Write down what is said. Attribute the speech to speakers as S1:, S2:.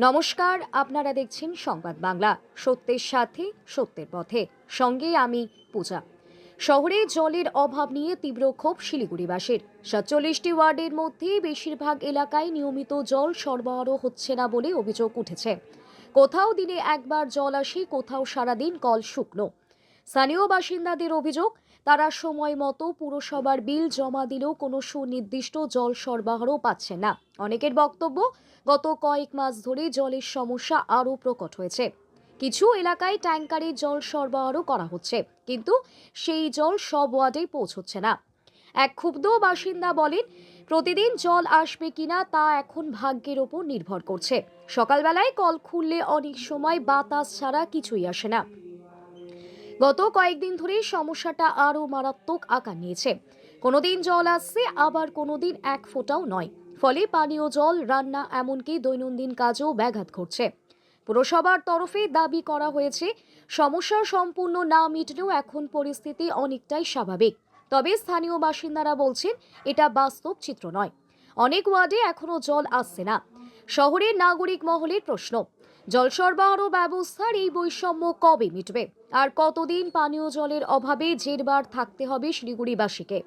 S1: নমস্কার, আপনারা দেখছেন সংবাদ বাংলা। সত্যের সাথে, সত্যের পথে। সঙ্গে আমি পূজা। শহরে জলের অভাব নিয়ে তীব্র ক্ষোভ শিলিগুড়িবাসীর। সাতচল্লিশটি ওয়ার্ডের মধ্যে বেশিরভাগ এলাকায় নিয়মিত জল সরবরাহ হচ্ছে না বলে অভিযোগ উঠেছে। কোথাও দিনে একবার জল আসে, কোথাও সারাদিন কল শুকনো। স্থানীয় বাসিন্দাদের অভিযোগ, তারা সময় মতো পুরসভার বিল জমা দিলেও কোনো সুনির্দিষ্ট জল সরবরাহ পাচ্ছে না। অনেকের বক্তব্য, গত কয়েক মাস ধরে জলের সমস্যা আরও প্রকট হয়েছে। কিছু এলাকায় ট্যাঙ্কারে জল সরবরাহ করা হচ্ছে, কিন্তু সেই জল সব ওয়ার্ডে পৌঁছচ্ছে না। এক ক্ষুব্ধ বাসিন্দা বলেন, প্রতিদিন জল আসবে কিনা তা এখন ভাগ্যের ওপর নির্ভর করছে। সকালবেলায় কল খুললে অনেক সময় বাতাস ছাড়া কিছুই আসে না। গত কয়েকদিন ধরে সমস্যাটা আরও মারাত্মক আকার নিয়েছে। কোনোদিন জল আসছে, আবার কোনোদিন এক ফোঁটাও নয়। ফলে পানীয় জল, রান্না, এমনকি দৈনন্দিন কাজেও ব্যাঘাত ঘটছে। পুরসভার তরফে দাবি করা হয়েছে, সমস্যা সম্পূর্ণ না মিটলেও এখন পরিস্থিতি অনেকটাই স্বাভাবিক। তবে স্থানীয় বাসিন্দারা বলছেন, এটা বাস্তব চিত্র নয়। অনেক ওয়ার্ডে এখনও জল আসছে না। শহরের নাগরিক মহলের প্রশ্ন জল সরবরাহ ব্যবস্থার এই বৈষম্য কবে মিটবে? আর কতদিন পানীয় জলের অভাবে জেরবার থাকতে হবে শিলিগুড়িবাসীকে?